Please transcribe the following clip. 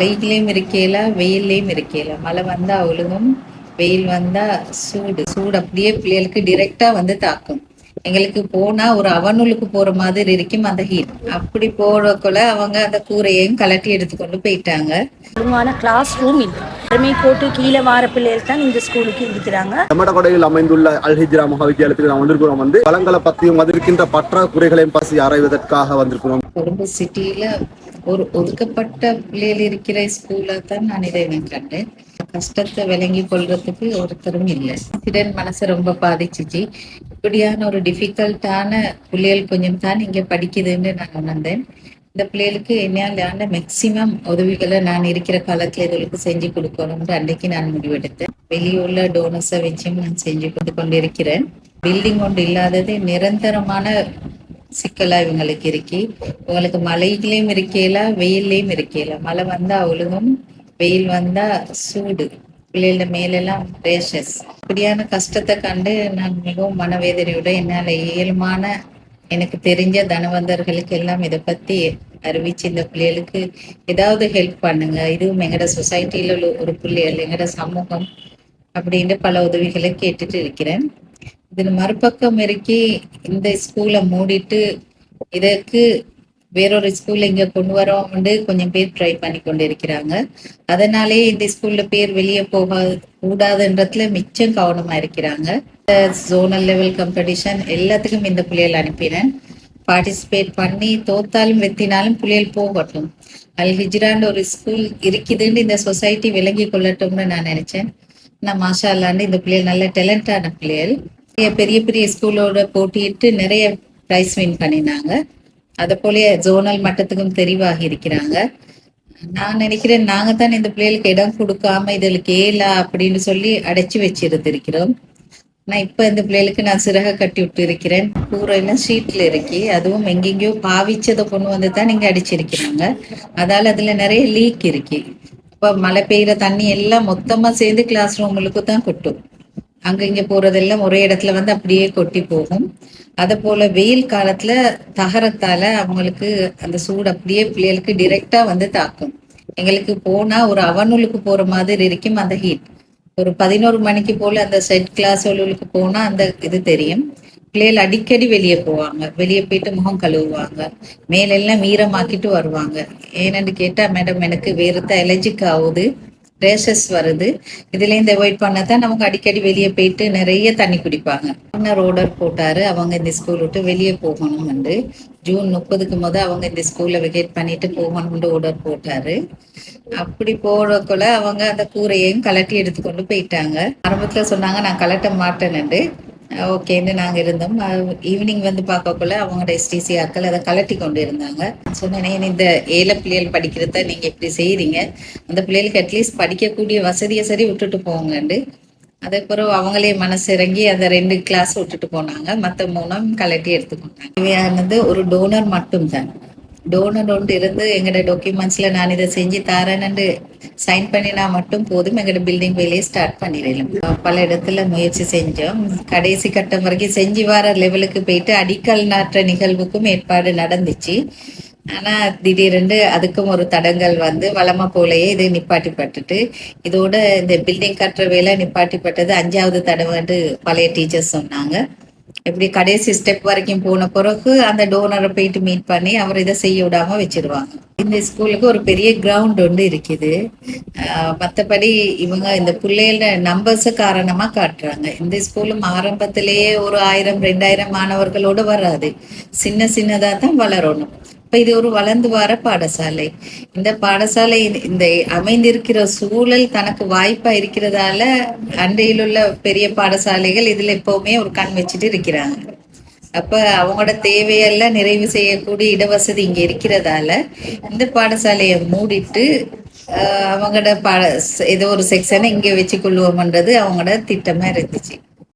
மழையிலையும் இருக்கையில வெயில்லையும் இருக்கையில மழை வந்தா ஒழுகும் வெயில் வந்தா சூடு. சூடு அப்படியே பிள்ளைகளுக்கு டிரெக்டா வந்து தாக்கும். எங்களுக்கு போனா ஒரு அவனுக்கு போற மாதிரி இருக்கும் அந்த ஹீட் அப்படி போறக்குள்ள அவங்க அந்த கூரையையும் கலட்டி எடுத்துக்கொண்டு போயிட்டாங்க. ஒழுங்கான கிளாஸ் ரூம் இல்லை கோட்டு கீழே வார பிள்ளைகள் தான் இந்த ஸ்கூலுக்கு இருக்கிறாங்க. செம்மடகொடையில் அமைந்துள்ள அல்ஹிஜ்ரா மகாவித்யாலயத்தில் நாம் வந்திருக்கிறோம் வந்து வளங்களை பற்றியும் அது இருக்கின்ற பற்றாக்குறைகளையும் பற்றி ஆராய்வதற்காக வந்திருக்கிறோம். கொழும்பு சிட்டியில ஒரு ஒதுக்கப்பட்ட பிள்ளையில் இருக்கிற ஸ்கூல்ல தான் நான் இதை கண்டேன். கஷ்டத்தை விளங்கி கொள்றதுக்கு ஒருத்தரும் இல்லை. திறன் மனசை ரொம்ப பாதிச்சிச்சு. இப்படியான ஒரு டிஃபிகல்ட்டான பிள்ளைகள் கொஞ்சம் தான் இங்க படிக்குதுன்னு நான் உணர்ந்தேன். இந்த பிள்ளைகளுக்கு என்னால மேக்சிமம் உதவிகளை நான் இருக்கிற காலத்துல இதுகளுக்கு செஞ்சு கொடுக்கணும்னு அன்றைக்கு நான் முடிவெடுத்தேன். வெளியுள்ள டோனஸை வச்சும் நான் செஞ்சு கொண்டு கொண்டிருக்கிறேன். பில்டிங் ஒன்று இல்லாதது நிரந்தரமான சிக்கலா இவங்களுக்கு இருக்கு. இவங்களுக்கு மழையிலையும் இருக்கையில வெயில்லையும் இருக்கையில மழை வந்தா ஒழுகும் வெயில் வந்தா சூடு. பிள்ளைகள மேலெல்லாம் ரேஷஸ் இப்படியான கஷ்டத்தை கண்டு நான் மிகவும் மனவேதனையோட என்னால இயல்பான எனக்கு தெரிஞ்ச தனவந்தர்களுக்கு எல்லாம் இதை பத்தி அறிவிச்சு இந்த பிள்ளைகளுக்கு ஏதாவது ஹெல்ப் பண்ணுங்க. இதுவும் எங்கட சொசைட்டில உள்ள ஒரு பிள்ளைகள் எங்கட சமூகம் அப்படின்ட்டு பல உதவிகளை கேட்டுட்டு இருக்கிறேன். இதுல மறுபக்கம் இருக்கி இந்த ஸ்கூலை மூடிட்டு இதற்கு வேறொரு ஸ்கூல்ல இங்க கொண்டு வரோம்னு கொஞ்சம் பேர் ட்ரை பண்ணி கொண்டு இருக்கிறாங்க அதனாலே இந்த ஸ்கூல்ல பேர் வெளியே போக கூடாதுன்றதுல மிச்சம் கவனமா இருக்கிறாங்க. ஜோனல் லெவல் காம்படிஷன் எல்லாத்துக்கும் இந்த பிள்ளைகள் அனுப்பினேன். பார்ட்டிசிபேட் பண்ணி தோத்தாலும் வெத்தினாலும் பிள்ளைகள் போகட்டும். அல் ஹிஜ்ரான்னு ஒரு ஸ்கூல் இருக்குதுன்னு இந்த சொசைட்டி விளங்கி கொள்ளட்டும்னு நான் நினைச்சேன். நான் மாஷா அல்லாண்டு இந்த பிள்ளைகள் நல்ல டேலண்டான பிள்ளைகள். பெரிய பெரிய ஸ்கூலோட போட்டியிட்டு நிறைய ப்ரைஸ் வின் பண்ணினாங்க. அதை போல ஜோனல் மட்டத்துக்கும் தெரிவாகி இருக்கிறாங்க. நான் நினைக்கிறேன் நாங்கள் தான் இந்த பிள்ளைகளுக்கு இடம் கொடுக்காம இதுகளுக்கு ஏலா அப்படின்னு சொல்லி அடைச்சு வச்சிருந்திருக்கிறோம். நான் இப்ப இந்த பிள்ளைகளுக்கு நான் சிறக கட்டி விட்டு இருக்கிறேன் கூரையெல்லாம் ஷீட்ல இருக்கு அதுவும் எங்கெங்கயோ பாவிச்சதை கொண்டு வந்து தான் நீங்க அடிச்சிருக்கிறாங்க. அதால அதுல நிறைய லீக் இருக்கு. இப்ப மழை பெய்யுற தண்ணி எல்லாம் மொத்தமா சேர்ந்து கிளாஸ் ரூமுக்கு தான் கொட்டும். அங்க இங்க போறதெல்லாம் ஒரே இடத்துல வந்து அப்படியே கொட்டி போகும். அத போல வெயில் காலத்துல தகரத்தால அவங்களுக்கு அந்த சூடு அப்படியே பிள்ளைகளுக்கு டிரெக்டா வந்து தாக்கும். எங்களுக்கு போனா ஒரு அவநூலுக்கு போற மாதிரி இருக்கும் அந்த ஹீட் ஒரு பதினோரு மணிக்கு போல அந்த செட் கிளாஸ் உள்ளுக்கு போனா அந்த இது தெரியும். பிள்ளைகள் அடிக்கடி வெளியே போவாங்க. வெளியே போயிட்டு முகம் கழுவுவாங்க. மேலெல்லாம் மீரமாக்கிட்டு வருவாங்க. ஏன்னு கேட்டா மேடம் எனக்கு வேறுத்த அலர்ஜிக் ஆகுது. ரேஷஸ் வருது. இதுல இந்த அவாய்ட் பண்ணதான் நமக்கு அடிக்கடி வெளியே போயிட்டு நிறைய தண்ணி குடிப்பாங்க. இன்னொரு ஆர்டர் போட்டாரு அவங்க இந்த ஸ்கூல் விட்டு வெளியே போகணும் வந்து. ஜூன் முப்பதுக்கு முத அவங்க இந்த ஸ்கூல்ல வெகேட் பண்ணிட்டு போகணும்னு ஆர்டர் போட்டாரு. அப்படி போறக்குள்ள அவங்க அந்த கூரையையும் கலட்டி எடுத்துக்கொண்டு போயிட்டாங்க. ஆரம்பத்துல சொன்னாங்க நான் கலட்ட மாட்டேன்னு ஓகேன்னு நாங்க இருந்தோம். ஈவினிங் வந்து பார்க்கக்குள்ள அவங்களோட எஸ்டிசி ஆக்கள் அதை கலட்டி கொண்டு இருந்தாங்க. சொன்னேன் இந்த ஏழை பிள்ளைகள் படிக்கிறத நீங்க இப்படி செய்யறீங்க அந்த பிள்ளைகளுக்கு அட்லீஸ்ட் படிக்கக்கூடிய வசதியை சரி விட்டுட்டு போங்கண்டு அதுக்கப்புறம் அவங்களே மனசு இறங்கி அந்த ரெண்டு கிளாஸ் விட்டுட்டு போனாங்க. மற்ற மூணும் கலட்டி எடுத்துக்கொண்டாங்க. வந்து ஒரு டோனர் மட்டும் தான் டோனர் ஒன்று இருந்து எங்களோட டாக்குமெண்ட்ஸில் நான் இதை செஞ்சு தரேன்னு சைன் பண்ணினா மட்டும் போதும். எங்களோட பில்டிங் வேலையை ஸ்டார்ட் பண்ணிடலாம். பல இடத்துல முயற்சி செஞ்சோம். கடைசி கட்டம் வரைக்கும் செஞ்சு வர லெவலுக்கு போயிட்டு அடிக்கல் நாற்ற நிகழ்வுக்கும் ஏற்பாடு நடந்துச்சு. ஆனா திடீரென்று அதுக்கும் ஒரு தடங்கள் வந்து வளமா போலயே இது நிப்பாட்டிப்பட்டுட்டு இதோட இந்த பில்டிங் கட்டுற வேலை நிப்பாட்டிப்பட்டது அஞ்சாவது தடவை பழைய டீச்சர்ஸ் சொன்னாங்க. இப்படி கடைசி ஸ்டெப் வரைக்கும் போன பிறகு அந்த டோனரை போயிட்டு மீட் பண்ணி அவர் இதை செய்ய விடாம வச்சிருவாங்க. இந்த ஸ்கூலுக்கு ஒரு பெரிய கிரவுண்ட் ஒன்று இருக்குது. மற்றபடி இவங்க இந்த பிள்ளைகள நம்பர்ஸ் காரணமா காட்டுறாங்க. இந்த ஸ்கூலும் ஆரம்பத்திலேயே ஒரு ஆயிரம் ரெண்டாயிரம் மாணவர்களோட வராது. சின்ன சின்னதாக தான் வளரணும். இப்ப இது ஒரு வளர்ந்து வர பாடசாலை. இந்த பாடசாலை இந்த அமைந்திருக்கிற சூழல் தனக்கு வாய்ப்பா இருக்கிறதால அண்டையில் உள்ள பெரிய பாடசாலைகள் இதுல எப்பவுமே ஒரு கண் வச்சுட்டு இருக்கிறாங்க. அப்ப அவங்களோட தேவையெல்லாம் நிறைவு செய்யக்கூடிய இடவசதி இங்க இருக்கிறதால இந்த பாடசாலையை மூடிட்டு அவங்களோட பாட ஏதோ ஒரு செக்ஷனை இங்க வச்சு கொள்வோம்ன்றது அவங்களோட திட்டமா இருந்துச்சு.